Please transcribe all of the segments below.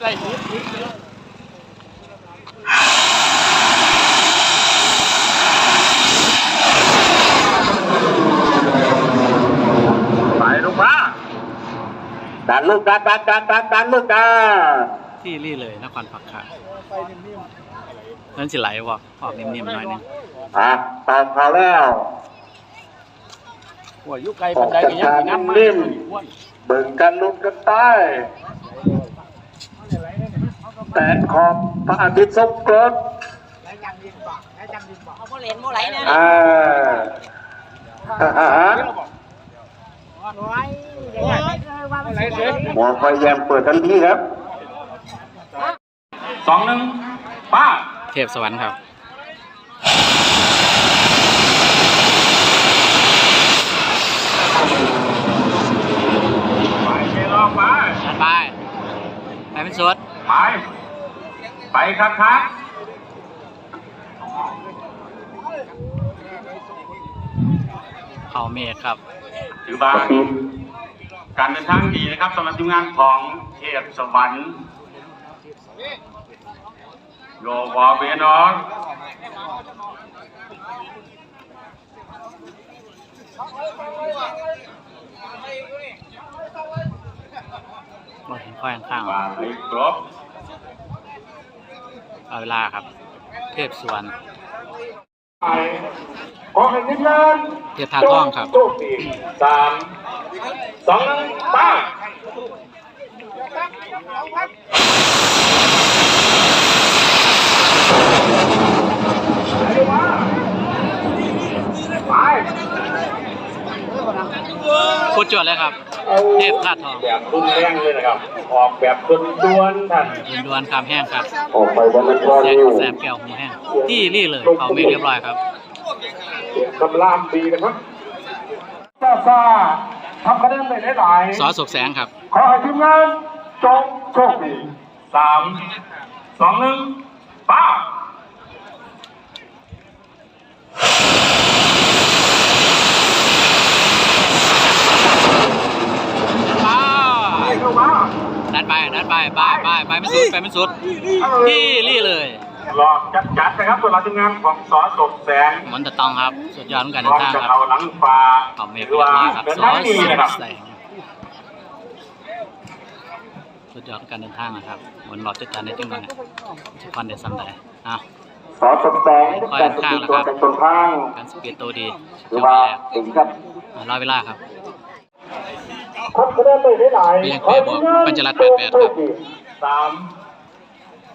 ไปลูกมาดันลูกดันดันดันดันดันลูกดันที่รี่เลยนครผักขานั่นสิไหลวะออกนิ่มๆหน่อยหนึงอะตามเขาแล้วหัวยุไกลบันไดก็ยังสิน้ำมานิ่มเบิ่งกันลุกกันใต้ แต่ขอบพระอาทิตย์ทรงกรดเอาโมเลนโมไหลนะอ่าอาหารหมอไฟแยมเปิดทันทีครับสองหนึ่งป้าเทพสวรรค์ครับไปเจรองไปจัดไปไปเป็นสดไป ไปครับครับเขาเมฆครับ ถือว่าการเดินทางดีนะครับสำหรับทีมงานของเทพสวรรค์โยวอเวนอสเราเห็นข้อยข้างๆว่าให้ครบ เอาเวลาครับ เทพสวรรค์ไปขอให้ทีมงานเทพทาทองครับโชคดีสามสองหนึ่งไป้าไปโคตรจวดเลยครับ เทพธาตุทองแบบรุนแรงเลยนะครับ ออกแบบดวนดวนๆท่านยินดวนคำแห้งครับออกไปบนนั้นก็แสนิ้วแสบแก้วหูแห้งที่รี่เลยเขาเมฆเรียบร้อยครับกำลามดีนะครับซาซาทำคะแนนไปได้หลายสอสุกแสงครับ ขอให้ทีมงานจงโชคดีสามสองหนึ่งป้า อ้าว เข้ามา ดัน ไปดันไปไปไปไปไม่สุดไปไม่สุดที่รี่เลยหลอกจัดจัดๆนะครับสำหรับทีมงานของสอสบแสงมันตะตองครับ สุดยอดของการพเดิร้อนมทางจะครับเอาหลังฟ้าเขาเมฆหรืเรีอยบว่าร้อยครับเดินสอทางดีสุนะครับกแสงสุดยอดของการเดินทางนะครับเหมือนหลอดจัดการในจังหวะจะฟันเด็ดซ้ำได้อะขอสมแสงค่อยแต่สข้างกิแล้วตัวครับเป็นตนทางการสปีดตัวดีหรืจัองหว่าวะแรกถึงครับอะรอเวลาครับ ครบคะแนนไปได้หลายเรียกแปดบอกปัญจรัตน์แปดแปดครับสาม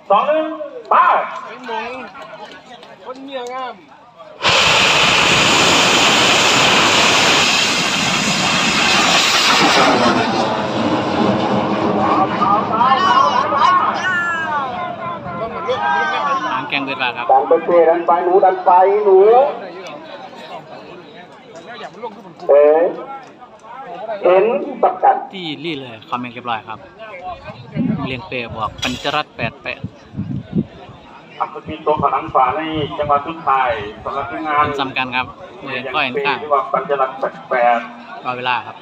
สองหนึ่งป้าหางแกงเกิดมาครับดันไปเตะดันไปหนูดันไปหนูเอ๋ เห็นประกันที่รี่เลยคอมเมนต์เรียบร้อยครับ เรียงเปรบอกปัญจรัตน์แปดแปดอัศวินตัวผนังฟ้าในจังหวัดสุดท้ายสำหรับทีมงานสำคัญครับเรียนก้อยข้างที่ว่าปัญจลักษณ์แปดรอเวลาครับ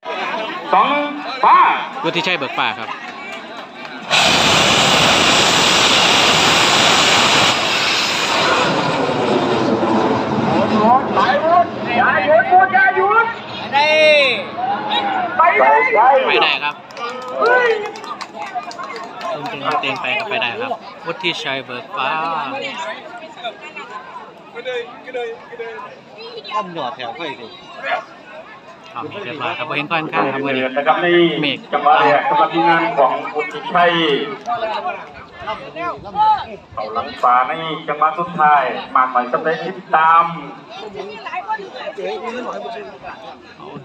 ๆสองหนึ่งป้าวุฒิชัยเบิกฟ้าครับไปหยุดอย่าหยุดพูดอย่าหยุดได้ไปเลย ไปได้ครับเต็งเต็งไปก็ไปได้ครับวุฒิชัยเบิกฟ้าอ้อมหยอดแถวเพื่อนดิเอาเมฆเรียบร้อยครับบ่เห็นก้อยข้างครับวันนี้นะครับในเมฆจังหวะแรกสำหรับทีมงานของบุญชัย เขาหลังฟ้าในจังหวะสุดท้ายมากหมายสำเร็จติดตาม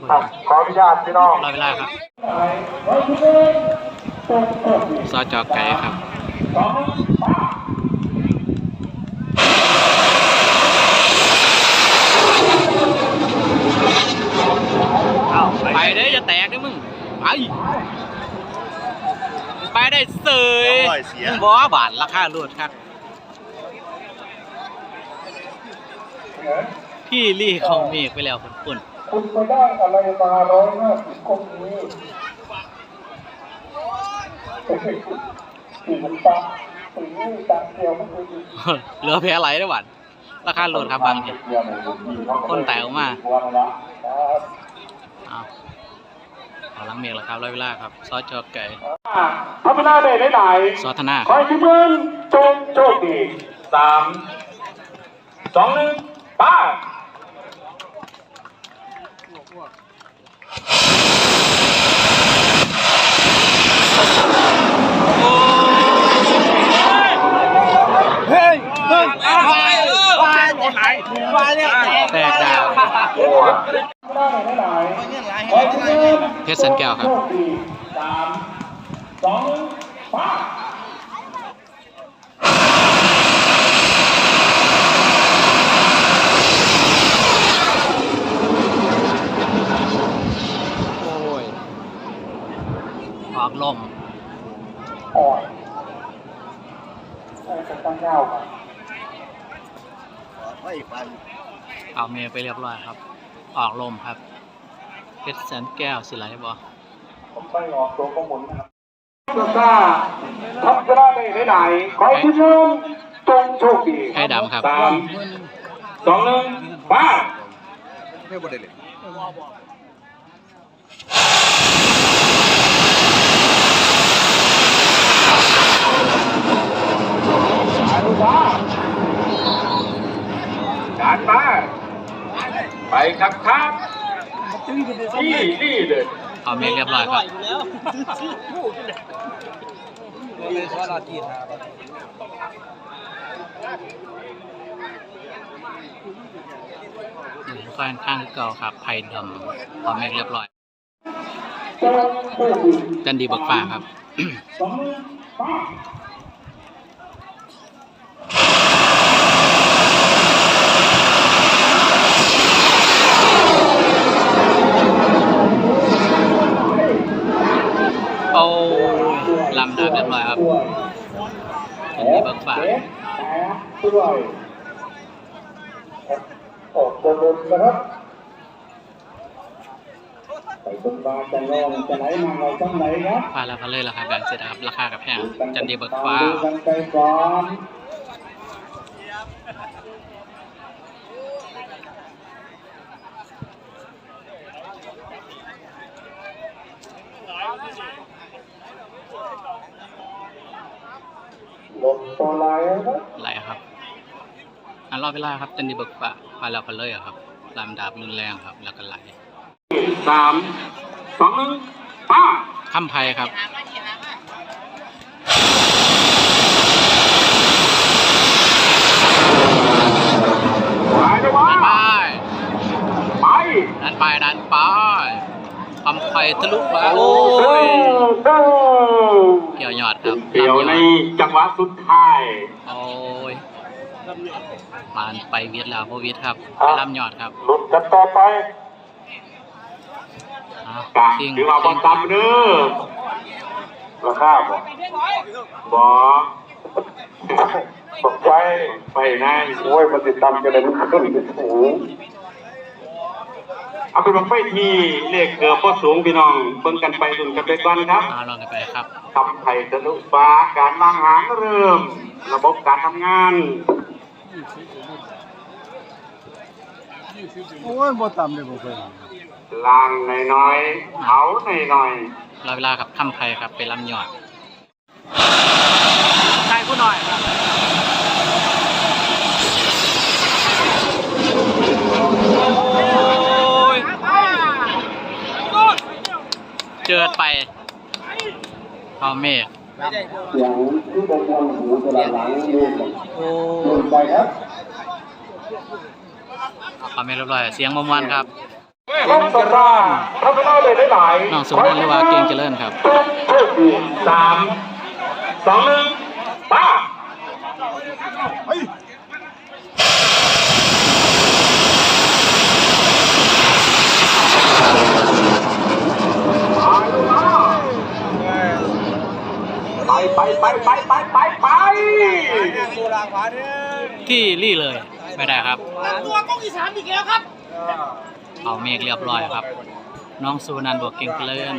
เอาขออนุญาตพี่น้องรอเวลาครับซอจอกไก่ครับไปเด้จะแตกเด้มึงไป ไปได้เสยมึงบอกว่าบาทราคาลดครับ พี่ลี่เขาเมฆไปแล้วคนปุ่นคุณไปได้อะไรมาร้อยห้าสิบกนี้สี่มันตาสี่นี่ตาเดียวมันคือเหลือแพ้ไหลได้หวันราคาโหลดครับบางทีคนแตกออกมาเอาเอาลังเมฆแล้วครับร้อยเวลาครับซอสจอไก่ทำไม่ได้ได้ไหนซอสธนาขคอรับให้ทุกคนจงโชคดีสามสองหนึ่งไป้าแตกดาว เพชรสันแก้วครับสามสองหนึ่งไป้าออกลมอ่อนจะต้องเงาครับเอาเมฆไปเรียบร้อยครับ ออกลมครับเพชรสันแก้วสิไหลบ่ผมไปออกตัวข้อมูลนะครับซ่าทำจะได้ได้ไหนขอให้ทุกคนจงโชคดีไข่ดำครับสามสองหนึ่งไป้าการมา ไปครับครับนี่นี่เลยเอาเมฆเรียบร้อยครับอืมค่อนข้างเก่าครับไผ่ดำเอาเมฆเรียบร้อย จันดีบักฟ้าครับ สองมือป้า โอ้ ลำดับเรียบร้อยครับจันดีบักฟ้าเอ๊ะแปะด้วยออกตัวบนนะครับไปบนบานจะลองจะไหลมาเราจังไหนครับฟ้าแล้วก็เลยราคาแบงเสร็จครับ ราคากับแพงจันดีบักฟ้าดูกันไปก่อน ตัวลายนะครับไหลครับอันรอบเวลาครับจันดีบักฟ้าฟ้าแล้วก็เลยอะครับลำดับรุนแรงครับ แล้วก็ไหลสามสองหนึ่งป้าข้ามไพ่ครับไปเลยว่าดันไปไปดันไป ดันไปคำไพ่ทะลุฟ้าโอ้ยเด้อเกี่ยวยอดครับเกี่ยวในลำยอดจังหวะสุดท้ายโอ้ยมานไปเวียดแล้วพวิทย์ครับไปลำยอดครับหลุดกันต่อไปอะกะซิ่งถือว่าบอลต่ำเด้อราคาบอกบอตกใจไปนายโอ้ยมันติดตามกันเลยมันขึ้นเป็นสูง เอาเป็นบังไฟที่เลขเกือบพอสูงพี่น้องเบิ่งกันไปดุนกันไปก่อนครับอ่าลองกันไปครับทำไผ่ทะลุฟ้าการวางหางเริ่ม ระบบการทำงานโอ้ยบ่ต่ำเลยบ่เคยลางน้อยๆเขาหน่อยรอเวลาครับคำไพ่ครับไปลำยอดใช่ผู้หน่อยครับโอ้ย เจิดไปเอาเมฆเสียงที่บนบนหูกระหลังนี่โอ้หลุดไปครับเอาเมฆเรียบร้อยเสียงมวนๆครับต้องสำราญทำไม่ได้เลยได้ไหนน้องสุนันท์หรือว่าเก่งเจริญครับโชคดีสามสองหนึ่งป้า ไปไปไปไปไปไปที่รี่เลยไม่ได้ครับตัวก้องอีสานอีกแล้วครับเอาเมฆเรียบร้อยครับ น้องสุนันท์บวกเก่งเจริญ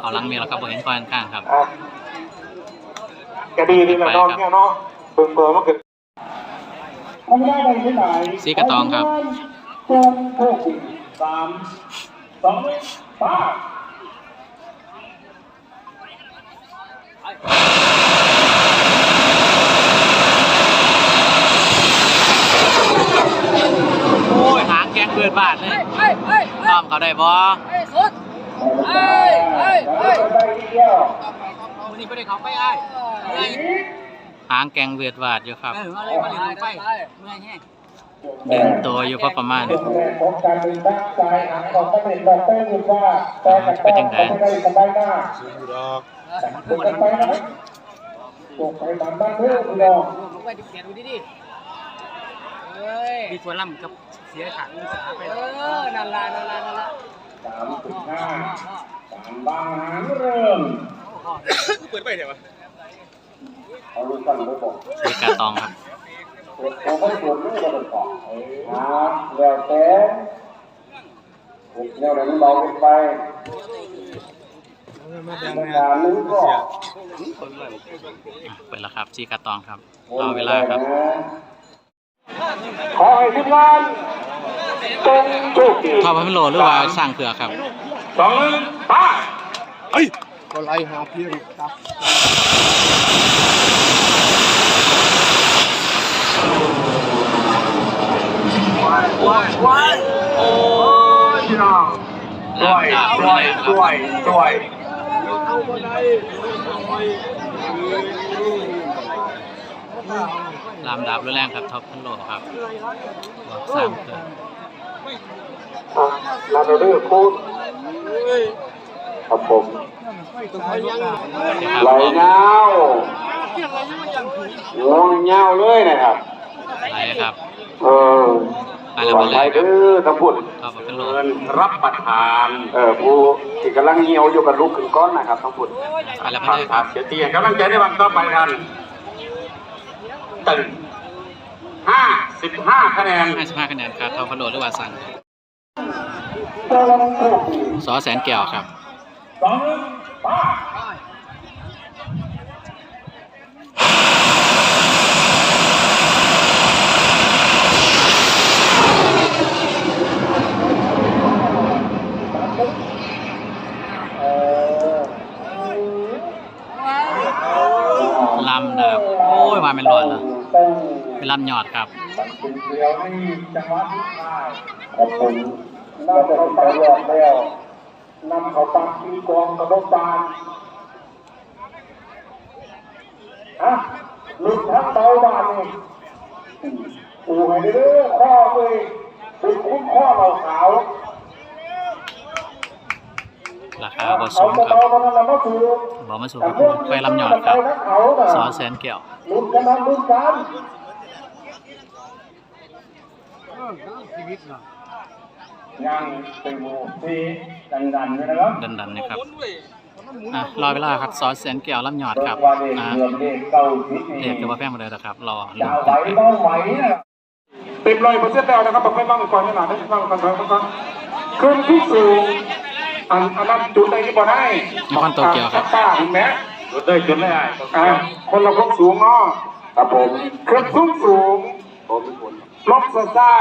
เอาลังเมียแล้วก็บ่เห็นก้อนข้างครับอะแกดีนี่แหละน้องเนี่ยเนาะเบิ่งเบอร์มันเกิดทำได้ได้ที่ไหนสีกระตองครับตรงหกสามสองป้า โอ้ยหางแกงเกิดบาทเลยเฮ้ยเฮ้ยต้อมเขาได้บ่เฮ้ยสุดเฮ้ยเฮ้ยเฮ้ยได้ทีเดียววันนี้ไปได้เขาไปไอ้เมื่อยหางแกงเวียดวาดอยู่ครับเออมาเลยมาเลยไปเมื่อยแห้งเดินตัวอยู่พอประมาณของการเป็นด้านซ้ายหางของก็เป็นแบบเต้นอยู่ว่าแต่กับเป็นจังไงไม่ได้สบายหน้าดอกเป็นกันไปนะตกไปตามบ้านเพื่อนพี่น้องลงไปดิเสียดูดิดิเฮ้ยมีส่วนล่ำกับเสียขังสาไปเออนั่นละนั่นละนั่นละสามสิบห้าสามบางหางเริ่มเปิดไปเดี๋ยววะเอาลูกสั่งไปบอกสีกาตองครับเขาไม่ตรวจไม่ก็ต้องบอกครับแล้วแต่แนวไหนมันเบาไปมาแบ่งในงาการนนึงก็อะ เปิดแล้วครับสีกาตองครับรอเวลาครับ ขอให้ทีมงานจงโชคดีทอพันโลหรือว่าสร้างเผือกครับสองหนึ่งไป้าก็ไล่หาเพียงตับโอ้ยพี่น้องสวยสวยสวยสวย ลามดาบรุนแรงครับท็อปพันโลครับบอกสร้างเผือกอะลาโดเดอร์คูณครับผมต้องให้ยังนะครับไหลเงาโง่เงาเลยนะครับไหลครับ เออ ไปแล้วปลมาอดเลภัยยครัเด้บอทั้งพูดท็อปพันโลเงินรับประทานเออผู้ที่กำลังเหี่ยวอยู่กับลูกขึ้นก้อนนะครับทั้งพูดไปแล้วคมารับเลยคครัรับบเดี๋ยวตีกำลังใจในวันต่อไปทันตึงห้าสิบห้าคะแนน55คะแนนครับท็อปพันโลหรือว่าสร้างกำลังโชคดีสอแสนแก้วครับ สองหนึ่งป้า ลำดาบโอ้ยมาเป็นรอดแล้วเป็น ลำยอดครับเป็นเดียวนี่จังหวะที่ท้ายครับผมน่าจะเขาไปรอดแล้วนำเขาปักที่กองกระบอกานฮะหลุดทั้งเบาบานนี่ปูให้เด้อข้อเลยเป็นคุ้มข้อเราขาวราคาบ่สูงครับบาๆมันละมาถือบ่มาสูงครับไฟลำยอดครับสอแสนแก้วลุ้นกันนะลุ้นกัน ชีวิตนะยังเป็นหมูที่ดันๆด้วยนะครับดันๆนะครับอะรอเวลาครับสอสแสนแก้วลำหยอดครับนะเรียกตัว่าแพงมาเลยนะครับ รอจะลุ้นไปบ้างเต็มร้อยเปอร์เซ็นต์แล้วนะครับผมไม่บ้างก่อนนี่หนาได้บ้างก่อนก่อนก่อนขึ้นที่สูงอันอันนั้นจุดใดที่บ่ได้นครโตเกียวครับป้าถึงแม้รถได้จนได้อ่าคนเราพกสูงเนาะครับผมขึ้นสูงสูง ลบซ่าซ่า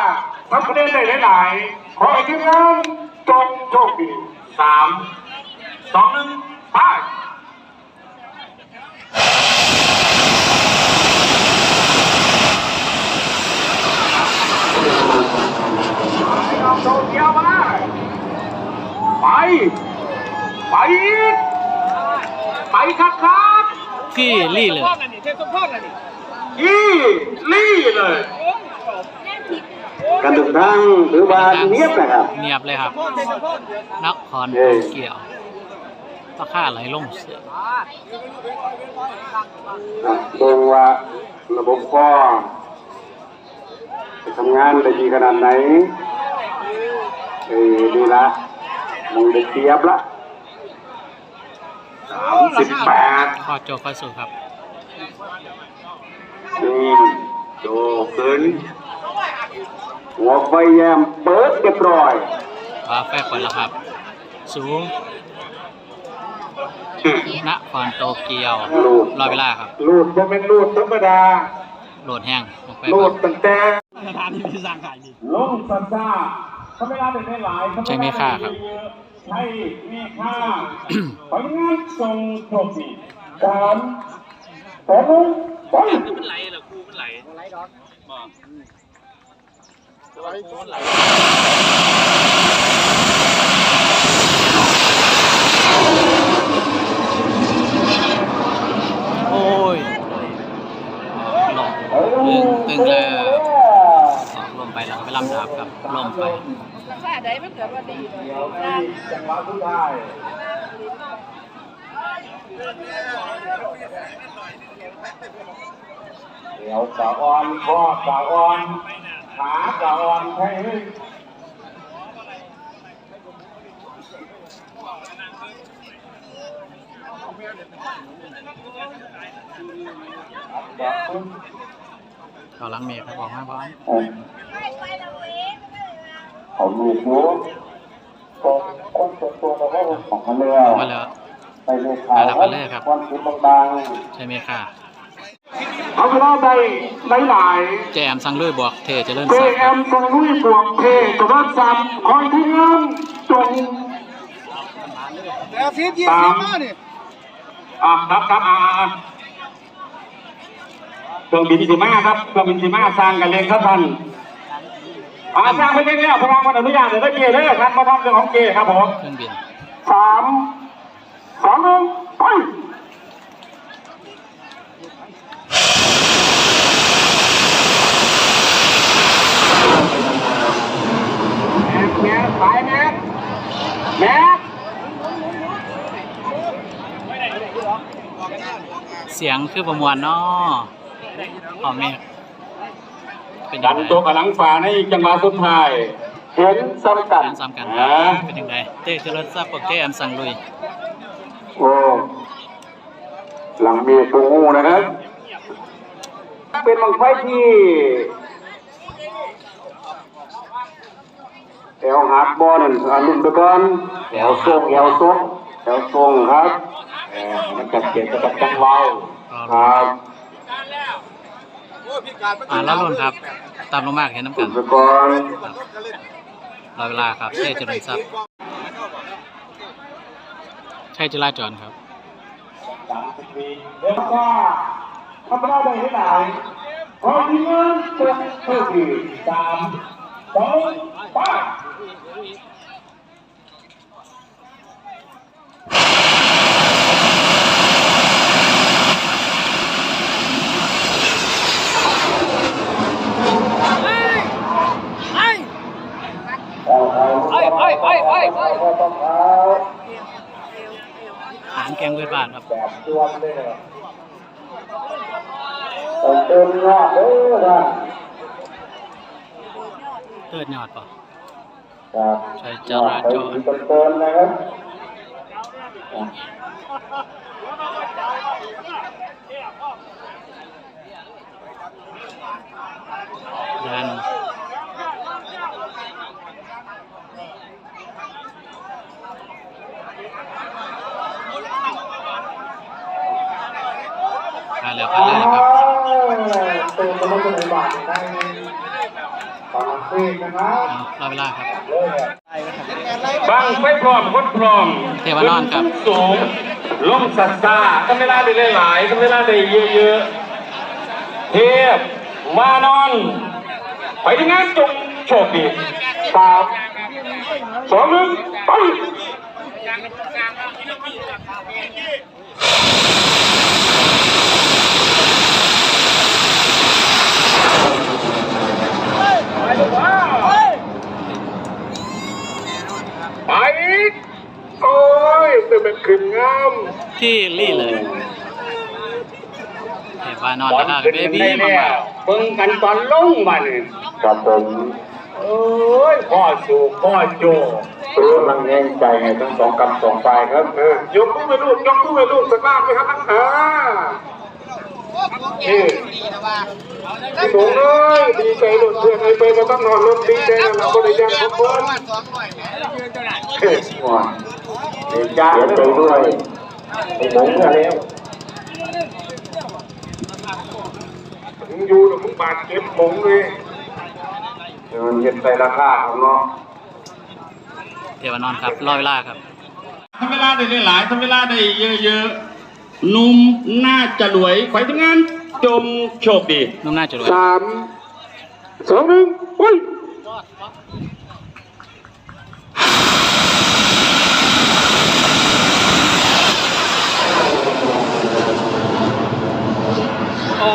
ทำคะแนนได้หลายๆขอให้ทีมงานจงโชคดีสามสองหนึ่งไปเราโตเกียวมาได้ไป ไปอีกไปครับครับที่ลี่เลยพ่อกันนี่เทสมพ่อ กันนี่อีลี่เลยการเดินทางถือว่าเนียบนะครับเงียบเลยครับพ่อเทสมพ่อนครโตเกียวราคาไหลลงเสือเบิ่งว่าระบบข้อจะทำงานได้ดีขนาดไหนเอ้ยดีละมึงได้เทียบละสามสิบแปดข้อโจข้อสูครับนี่โจขึ้น หัวไฟแยมเปิดเรียบร้อยว่าแฟเปิดแล้วครับ สูงนครโตเกียวรอเวลาครับลูดบ่เป็นลูดธรรมดาโหลดแห้งลงไปลูครัดบตั้งแต่สถานที่ที่สร้างขายดีลงสันซ่าถ้าไม่ได้เป็นหลายใช้ไม่ค่าครับใช้ไม่ค่าผลงานส่งโชคดีสามสองไปมันไหลเหรอครูมันไหลไรดอก โอ้ยลงตึงตึงแล้วลมไปแล้วก็ไปลำดับครับลมไปซาได้มันเกิดว่าดีเดี๋ยวที่จังหวะสุดท้ายเดี๋ยวสะออนข้อสะออน ขาสะออนให้แบบคุณเขาลังเมฆครับบอกมาบอลเขาลูกรู้ตัวคนตัวตัวเราก็ของมันเลยมาแล้วไปเลยขาวันคิดบางใช่ไหมค่ะ เอาเวลาใดหลายแจมสั่งด้วยบวกเทเจริญๆเจศักดิ์เอ็มตรงลุยบวกเพตะวันซ้ำคอยที่เงินจงแล้วสิบยี่ตาสิบมมาเนี่ยอะครับครับอ่าอ่าเครื่องบินสีมาครับเครื่องบินสีมาสร้างกันเลยครับท่านอ่าสร้างไปเรื่อยๆพลังวันอนุญาตเดี๋ยวได้เกเลยท่านมาทำเรื่องของเกครับผมเครื่องบินสามสองหนึ่งไป แม็กเสียงคือประมวลเนาะหอมเมฆเป็นดัยังนไงตัวกับหลังฝาในจังหวะสุดท้ายเห็นซ้ำกันการซ้ำกันคอ่ารับ เป็นยังไงเต้เจริญศักดิ์บวกเทแอมสั่งลุย โอ้หลังมีตัวงูนะครับ เป็นบังไฟที่ แอวหักบอลนั่นอารุ่นไปก่อนแอวทรงแอวทรงแอวทรงครับแอวมันจัดเกียรติกับจังเวาครับอ่าแล้วรุ่นครับ ตามลงมากเห็นน้ำคุกัณนสกอนรอเวลาครับเต้เจริญศักดิ์ใช่จราจรครับสามสิบปีเดี๋ยวว่าทำได้ได้ที่ไหนขอที่เงินเป็นผู้ที่สามสองไปไปไปไปไปไปอาหารแกงเวทบาทครับแบบชวนเลยเต็มยอดเลยนะเติดยอดป่ะ ใช่จราจรเต็มๆนะครับ ดันมาแล้วมาเลยครับ เต็มกระบอกกระบาดในตอนนี้นะค รับเอารอเวลาครับบางไฟพร้อมคนพร้อมเทวานอนครับสูงลมสัตซาก็เวลาได้หลายๆก็เวลาได้เยอะๆเทพวานอนไปที่งานจงโชคดีสามสองหนึ่งไปไปโอ้ย เป็นขึ้นงามที่รี่เลยเทวานอนบอราลคาขึ้นเบกันบี้ได้มาแล้กวเบิ่งกันตอนลงมาเนี่ยครับผมเอ้ยพ่อสู่พ่อโจตัวมันแย่งใจไงทั้งสองกำสองฝ่ายครับเออยกมือไปลูกยกมือไปลูกสักบ้างไหมครับทั้งขาเฮ้ยพี่หนูเอ้ยดีใจหลุดเพื่อนไอ้ไปมาต้องนอนรถดีใจนะเราก็ได้ยังครับเพื่อน เฮ้ยว้าเสียใจด้วยไอ้หมงเมื่อแล้วมึงอยู่แล้วมึงบาดเจ็บหมงเลยเดี๋ยวมันเห็นใส่ราคาของเนาะเทวานอนครับรอเวลาครับทำเวลาได้หลายๆทำเวลาได้เยอะๆหนุ่มน่าจะรวยขอให้ทำงานจงโชคดีนุ่มหน้าจะรวยสามสองหนึ่งไป โอ้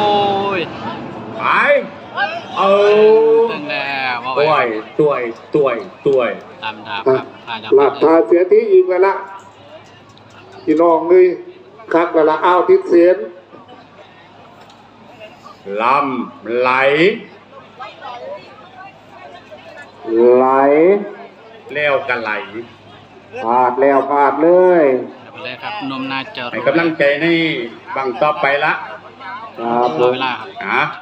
ย ไปเอา ตึงแล้วว่า ตั ไว้ วย ตัวยตัวยตัวยตามดาบครับพาดาบหลับทาเสียที่อีกแล้วละพี่น้องเลยคักแล้วละอ้าวทิศเสียนลำไหล ไหลแล้วกันไหลพาดแล้วพาดเลยไปเลยครับนุ่มหน้าจะรให้วยกำลังใจในบังต่อไปละครับรอเวลาครับนะ